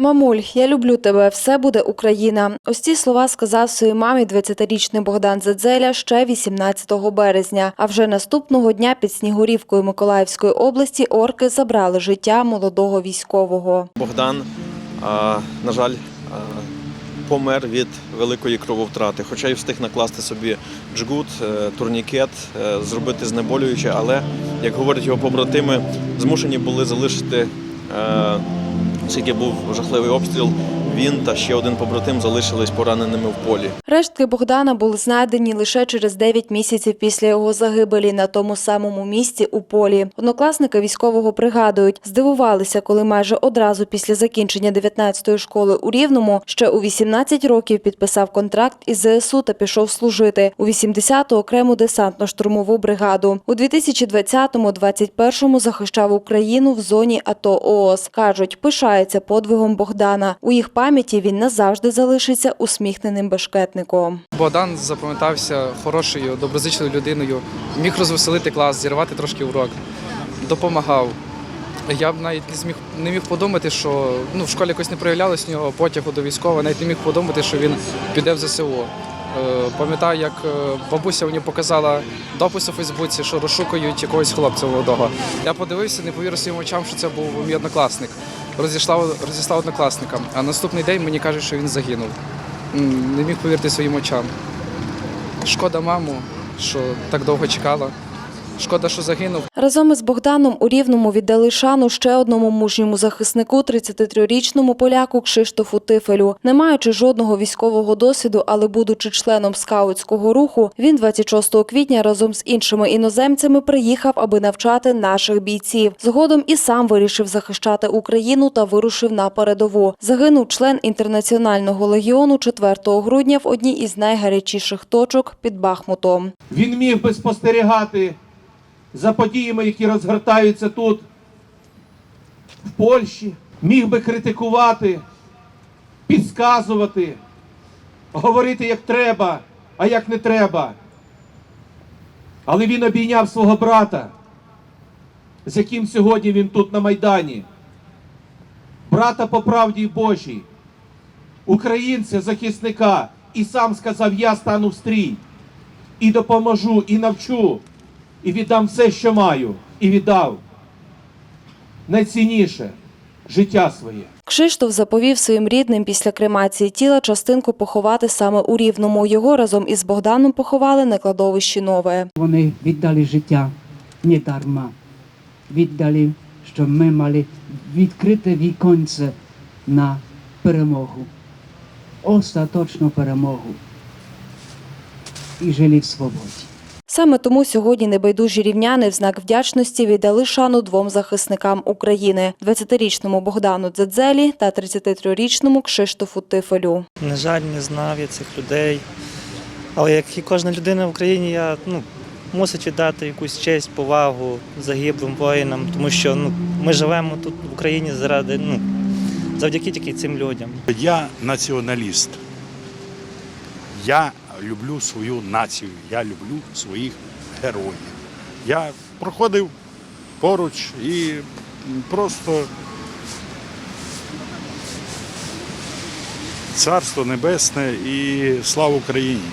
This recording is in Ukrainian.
Мамуль, я люблю тебе, все буде Україна. Ось ці слова сказав своїй мамі 20-річний Богдан Зедзеля ще 18 березня. А вже наступного дня під Снігурівкою Миколаївської області орки забрали життя молодого військового. Богдан, на жаль, помер від великої крововтрати. Хоча й встиг накласти собі джгут, е, турнікет, е, зробити знеболююче, але, як говорять його побратими, змушені були залишити, е, був жахливий обстріл, він та ще один побратим залишились пораненими в полі. Рештки Богдана були знайдені лише через 9 місяців після його загибелі на тому самому місці у полі. Однокласники військового пригадують, здивувалися, коли майже одразу після закінчення 19-ї школи у Рівному ще у 18 років підписав контракт із ЗСУ та пішов служити у 80-ту окрему десантно-штурмову бригаду. У 2020-21 захищав Україну в зоні АТО ООС. Кажуть, пишається подвигом Богдана. У їх пам'яті він назавжди залишиться усміхненим бешкетником. Богдан запам'ятався хорошою, доброзичливою людиною, міг розвеселити клас, зірвати трошки урок, допомагав. Я б навіть не зміг не міг подумати, що ну, в школі якось не проявлялось в нього потягу до військового, навіть не міг подумати, що він піде в ЗСУ. Е, Пам'ятаю, як е, бабуся мені показала допис у Фейсбуці, що розшукують якогось хлопця молодого. Я подивився, не повірив своїм очам, що це був мій однокласник. Розійшла, розіслав однокласникам. А наступний день мені кажуть, що він загинув. Не міг повірити своїм очам. Шкода маму, що так довго чекала. Шкода, що загинув. Разом із Богданом у Рівному віддали шану ще одному мужньому захиснику, 33-річному поляку Кшиштофу Тифелю. Не маючи жодного військового досвіду, але будучи членом скаутського руху, він 26 квітня разом з іншими іноземцями приїхав, аби навчати наших бійців. Згодом і сам вирішив захищати Україну та вирушив на передову. Загинув член інтернаціонального легіону 4 грудня в одній із найгарячіших точок під Бахмутом. Він міг би спостерігати за подіями, які розгортаються тут, в Польщі, міг би критикувати, підказувати, говорити як треба, а як не треба. Але він обійняв свого брата, з яким сьогодні він тут на Майдані. Брата по правді Божій, українця, захисника, і сам сказав: Я стану в стрій і допоможу, і навчу, і віддам все, що маю, і віддав. Найцінніше життя своє. Кшиштоф заповів своїм рідним після кремації тіла частинку поховати саме у Рівному. Його разом із Богданом поховали на кладовищі Нове. Вони віддали життя не дарма. Віддали, щоб ми мали відкрите віконце на перемогу. Остаточну перемогу. І жили в свободі. Саме тому сьогодні небайдужі рівняни в знак вдячності віддали шану двом захисникам України – 20-річному Богдану Дзедзелі та 33-річному Кшиштофу Тифелю. На жаль, не знав я цих людей. Але як і кожна людина в Україні, я ну, мусить віддати якусь честь, повагу загиблим воїнам, тому що ну, ми живемо тут в Україні заради, ну, завдяки тільки цим людям. Я націоналіст. Я люблю свою націю, я люблю своїх героїв. Я проходив поруч і просто царство небесне і слава Україні.